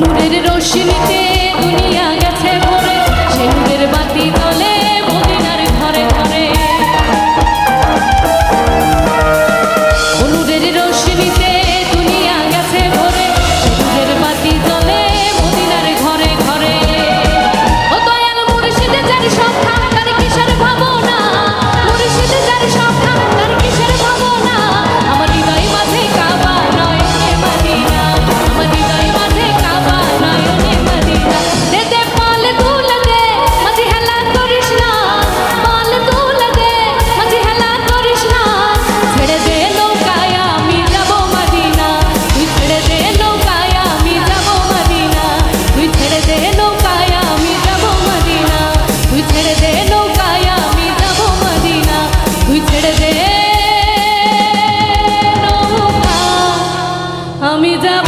নূরের রশ্মিতে দুনিয়া আমি যাব